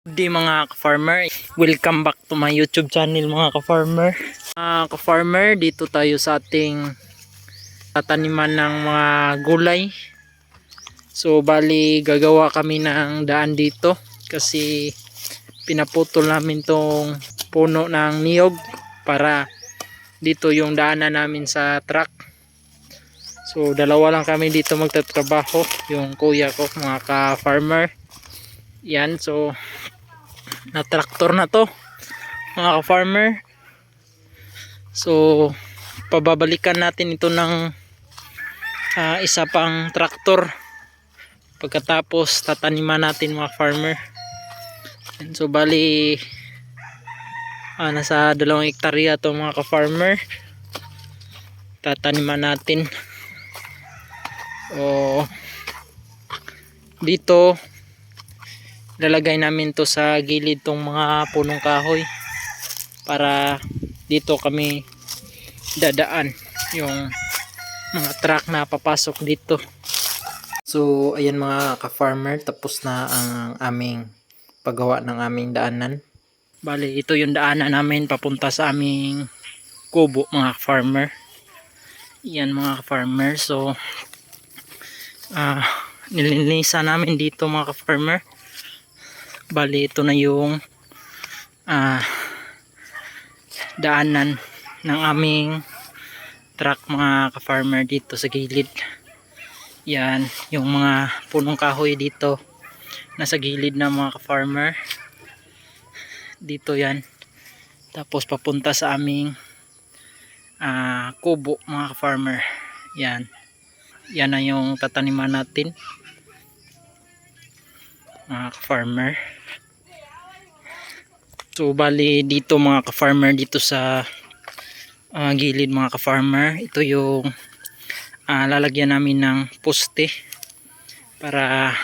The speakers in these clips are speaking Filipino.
Di mga ka-farmer, welcome back to my YouTube channel mga ka-farmer. Mga ka-farmer, dito tayo sa ating tataniman ng mga gulay. So bali gagawa kami ng daan dito kasi pinaputol namin tong puno ng niyog para dito yung daanan namin sa truck. So dalawa lang kami dito magtatrabaho, yung kuya ko mga ka-farmer. Yan, so na traktor na to mga ka-farmer. So pababalikan natin ito ng ah, isa pang traktor pagkatapos tataniman natin mga farmer. And so bali ah, nasa dalawang hektarya to mga ka-farmer. Tataniman natin. O dito lalagay namin to sa gilid tong mga punong kahoy para dito kami dadaan yung mga truck na papasok dito. So ayan mga ka-farmer tapos na ang aming paggawa ng aming daanan. Bali ito yung daanan namin papunta sa aming kubo mga farmer yan mga farmer so ah nilinisan namin dito mga farmer bali ito na yung ah, daanan ng aming truck mga ka-farmer dito sa gilid. Yan yung mga punong kahoy dito nasa gilid na mga ka-farmer. Dito yan. Tapos papunta sa aming ah, kubo mga ka-farmer. Yan. Yan na yung tataniman natin mga ka-farmer So bali dito mga ka-farmer dito sa ah, gilid mga ka-farmer ito yung ah, lalagyan namin ng poste para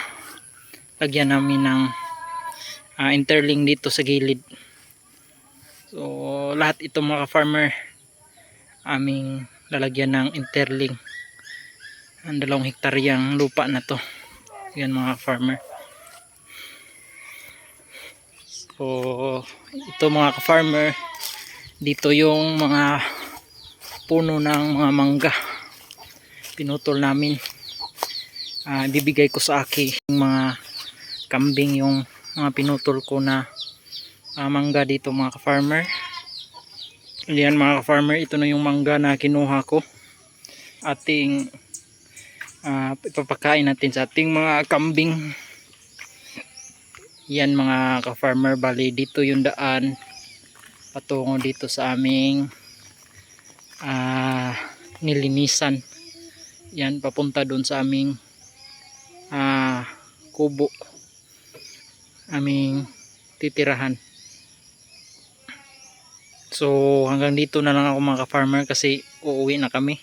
lagyan namin ng ah, interling dito sa gilid. So lahat ito mga ka-farmer aming lalagyan ng interling. Ang dalawang hektaryang lupa na to. Yan mga farmer. So, ito mga ka-farmer, dito yung mga puno ng mga mangga. Pinutol namin. Ah, bibigay ko sa aking mga kambing yung mga pinutol ko na ah, mangga dito mga ka-farmer. Yan mga ka-farmer, ito na yung mangga na kinuha ko. Ating ah, ipapakain natin sa ating mga kambing yan mga ka-farmer bali dito yung daan patungo dito sa aming ah, nilinisan. Yan papunta doon sa aming ah, kubo. Aming titirahan. So hanggang dito na lang ako mga ka-farmer kasi uuwi na kami